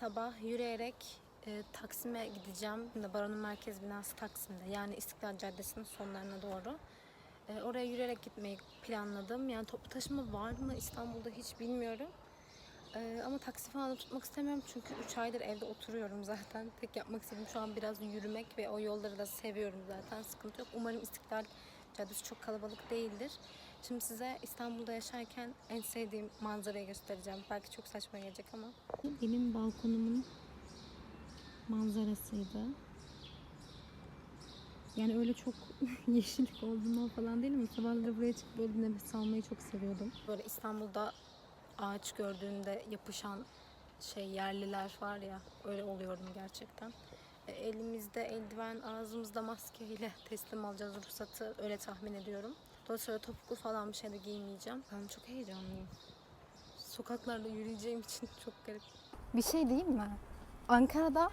sabah yürüyerek e, Taksim'e gideceğim. Baron'un merkez binası Taksim'de. Yani İstiklal Caddesi'nin sonlarına doğru. E, oraya yürüyerek gitmeyi planladım. Yani toplu taşıma var mı İstanbul'da hiç bilmiyorum. E, ama taksi falan da tutmak istemiyorum çünkü 3 aydır evde oturuyorum zaten. Tek yapmak istediğim şu an biraz yürümek ve o yolları da seviyorum zaten. Sıkıntı yok. Umarım İstiklal Caddesi çok kalabalık değildir. Şimdi size İstanbul'da yaşarken en sevdiğim manzarayı göstereceğim. Belki çok saçma gelecek ama. Benim balkonumun manzarasıydı. Yani öyle çok yeşillik olduğundan falan değil mi? Sabahları buraya çıkıp böyle nefes almayı çok seviyordum. Böyle İstanbul'da ağaç gördüğünde yapışan şey yerliler var ya öyle oluyorum gerçekten. E, Elimizde eldiven, ağzımızda maskeyle teslim alacağız ruhsatı öyle tahmin ediyorum. Dolayısıyla topuklu falan bir şey de giymeyeceğim. Ben çok heyecanlıyım. Sokaklarda yürüyeceğim için çok garip. Bir şey diyeyim mi? Ankara'da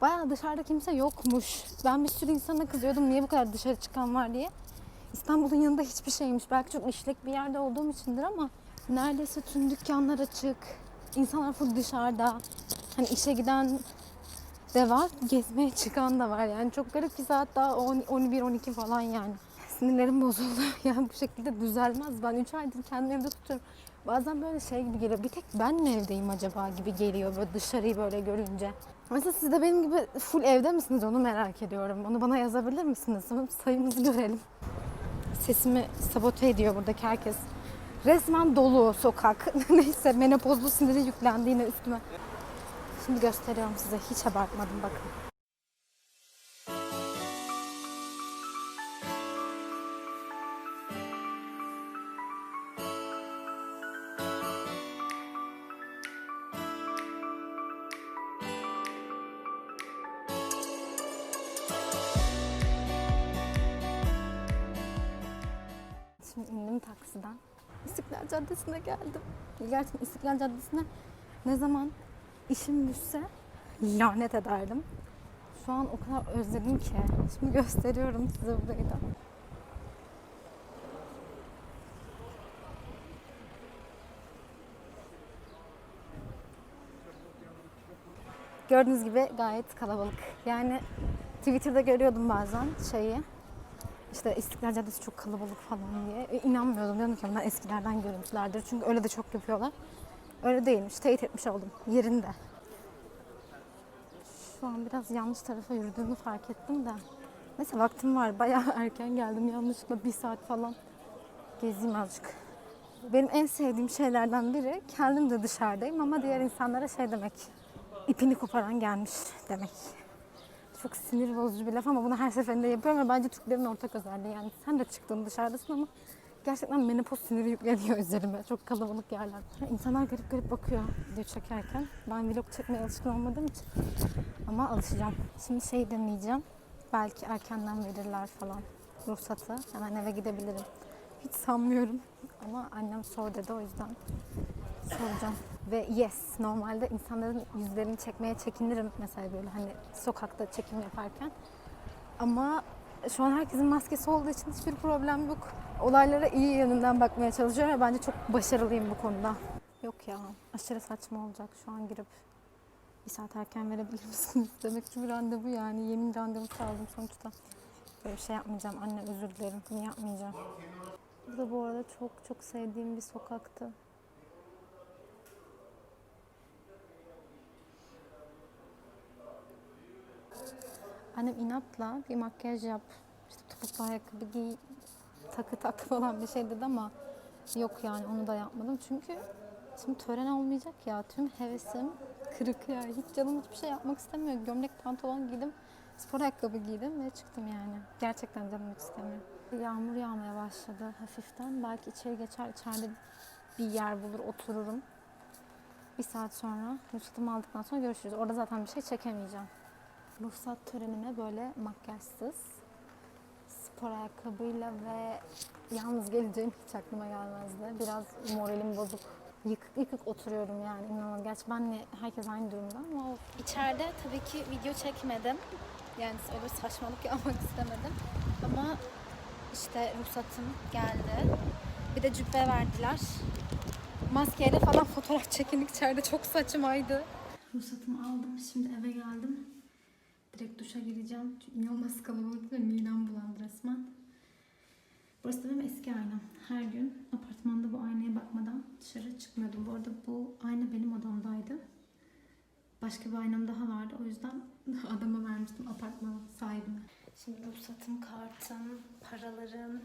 bayağı dışarıda kimse yokmuş. Ben bir sürü insana kızıyordum niye bu kadar dışarı çıkan var diye. İstanbul'un yanında hiçbir şeymiş. Belki çok işlek bir yerde olduğum içindir ama neredeyse tüm dükkanlar açık. İnsanlar full dışarıda. Hani işe giden de var, gezmeye çıkan da var. Yani çok garip bir saat daha 11-12 falan yani. Sinirlerim bozuldu. Yani bu şekilde düzelmez. Ben 3 aydır kendimi evde tutuyorum. Bazen böyle şey gibi geliyor. Bir tek ben mi evdeyim acaba gibi geliyor böyle dışarıyı böyle görünce. Mesela siz de benim gibi full evde misiniz onu merak ediyorum. Onu bana yazabilir misiniz? Sayımızı görelim. Sesimi sabote ediyor buradaki herkes. Resmen dolu sokak. Neyse menopozlu siniri yüklendi yine üstüme. Şimdi gösteriyorum size. Hiç abartmadım bakın. Caddesi'ne geldim. Gerçekten İstiklal Caddesi'ne ne zaman işim düşse lanet ederdim. Şu an o kadar özledim ki. Şimdi gösteriyorum size burayı da. Gördüğünüz gibi gayet kalabalık. Yani Twitter'da görüyordum bazen şeyi. İşte İstiklal Caddesi çok kalabalık falan diye. E, inanmıyordum. Dedim ki bunlar eskilerden görüntülerdir. Çünkü öyle de çok yapıyorlar. Öyle değilmiş. Teyit etmiş oldum. Yerinde. Şu an biraz yanlış tarafa yürüdüğümü fark ettim de. Neyse vaktim var. Bayağı erken geldim. Yanlışlıkla bir saat falan gezeyim azıcık. Benim en sevdiğim şeylerden biri kendim de dışarıdayım ama diğer insanlara şey demek. ipini koparan gelmiş demek. Çok sinir bozucu bir laf ama bunu her seferinde yapıyorum ve bence Türklerin ortak özelliği. Yani sen de çıktın dışarıdasın ama gerçekten menopoz siniri yükleniyor üzerime. Çok kalabalık yerler. İnsanlar garip garip bakıyor video çekerken. Ben vlog çekmeye alışkın olmadığım için. Ama alışacağım. Şimdi şey deneyeceğim. Belki erkenden verirler falan ruhsatı. Hemen eve gidebilirim. Hiç sanmıyorum. Ama annem sor dedi o yüzden soracağım. Ve yes, normalde insanların yüzlerini çekmeye çekinirim mesela böyle hani sokakta çekim yaparken. Ama şu an herkesin maskesi olduğu için hiçbir problem yok. Olaylara iyi yönünden bakmaya çalışıyorum ve bence çok başarılıyım bu konuda. Yok ya, aşırı saçma olacak şu an girip bir saat erken verebilir misiniz demek ki bir randevu yani. Yemin randevusu aldım sonuçta. Böyle şey yapmayacağım anne özür dilerim. Bunu yapmayacağım. Bu da bu arada çok çok sevdiğim bir sokaktı. Annem inatla bir makyaj yap, işte topuklu ayakkabı giy, takı tak falan bir şey dedi ama yok yani onu da yapmadım. Çünkü şimdi tören olmayacak ya tüm hevesim kırık ya. Hiç canım hiçbir şey yapmak istemiyor. Gömlek pantolon giydim, spor ayakkabı giydim ve çıktım yani. Gerçekten canım hiç istemiyor. Yağmur yağmaya başladı hafiften. Belki içeri geçer, içeride bir yer bulur otururum. Bir saat sonra ruhsatımı aldıktan sonra görüşürüz. Orada zaten bir şey çekemeyeceğim. Ruhsat törenine böyle makyajsız, spor ayakkabıyla ve yalnız geleceğim hiç aklıma gelmezdi. Biraz moralim bozuk. Yıkık yıkık oturuyorum yani inanılmaz. Gerçi benle herkes aynı durumda ama İçeride tabii ki video çekmedim. Yani öyle saçmalık yapmak istemedim. Ama işte ruhsatım geldi. Bir de cübbe verdiler. Maskeyle falan fotoğraf çekindik içeride çok saçmaydı. Ruhsatımı aldım. Şimdi eve geldim. Direkt duşa gireceğim. Çünkü inanılmaz kalabalık ve midem bulandı resmen. Burası da benim eski aynam. Her gün apartmanda bu aynaya bakmadan dışarı çıkmıyordum. Bu arada bu ayna benim odamdaydı. Başka bir aynam daha vardı. O yüzden adama vermiştim apartman sahibine. Şimdi ruhsatım, kartım, paralarım,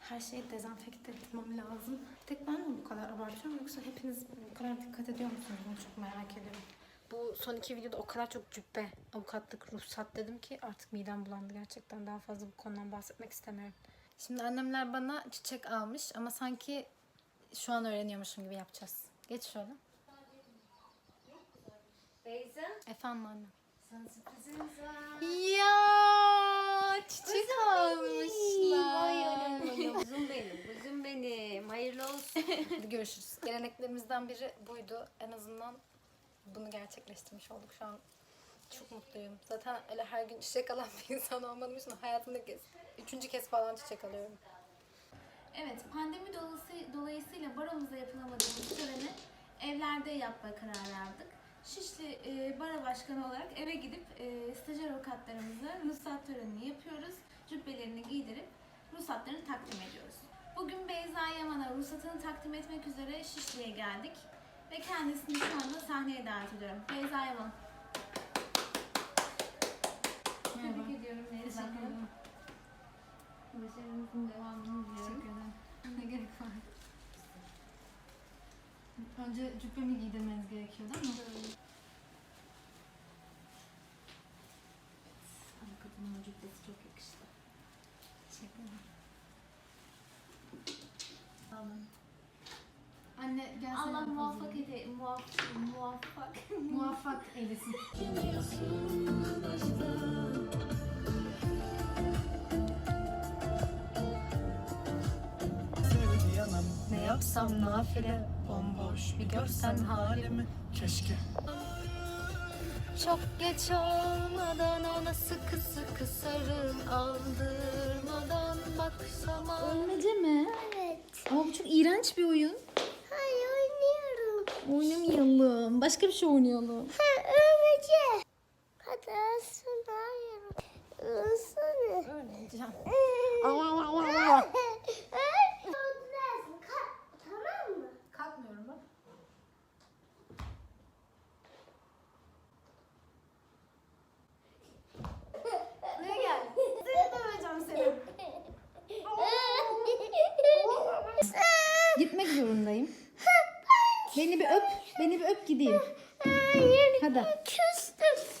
her şeyi dezenfekte etmem lazım. Tek ben mi bu kadar abartıyorum yoksa hepiniz bu kadar dikkat ediyor musunuz? Bunu çok merak ediyorum. Bu son iki videoda o kadar çok cübbe, avukatlık, ruhsat dedim ki artık midem bulandı gerçekten. Daha fazla bu konudan bahsetmek istemiyorum. Şimdi annemler bana çiçek almış ama sanki şu an öğreniyormuşum gibi yapacağız. Geç şöyle. Beyza, Efendim anne. sana sürprizimiz var. Ya çiçek Vay almışlar. Kuzum benim, kuzum benim. Hayırlı olsun. Hadi görüşürüz. Geleneklerimizden biri buydu. En azından bunu gerçekleştirmiş olduk şu an. Çok mutluyum. Zaten öyle her gün çiçek alan bir insan olmadığım için hayatımda kez, üçüncü kez falan çiçek alıyorum. Evet, pandemi dolayısı- dolayısıyla baromuzda yapılamadığımız töreni evlerde yapmaya karar verdik. Şişli e, Bara Başkanı olarak eve gidip e, stajyer avukatlarımıza ruhsat törenini yapıyoruz. Cübbelerini giydirip ruhsatlarını takdim ediyoruz. Bugün Beyza Yaman'a ruhsatını takdim etmek üzere Şişli'ye geldik. Ve kendisini şu anda sahneye davet ediyorum. Beyza Yaman. Tebrik ediyorum Beyza Hanım. Başarınızın devamını diliyorum. Teşekkür ederim. Ne gerek var? Önce cübbemi giydirmeniz gerekiyor değil mi? Avukatımın cübbesi çok yakıştı. Teşekkür ederim. Sağ olun. Anne gelsene. Allah poz muvaffak ede, muvaffak, muvaffak. Muvaffak eylesin. Ne yapsam nafile bomboş bir görsen halimi Keşke Çok geç olmadan ona sıkı sıkı sarıl aldırmadan baksama Ölmece mi? Evet. Ama bu çok iğrenç bir oyun. Oynamayalım. Başka bir şey oynayalım. Ha ölmece. Hadi ısın hayır. Isın. Öğreneceğim. Tamam mı? Kalkmıyorum bak. Buraya gel. Seni döveceğim seni. Gitmek zorundayım. Beni bir öp. Beni bir öp gideyim. Hayır. Hadi. Küstüm.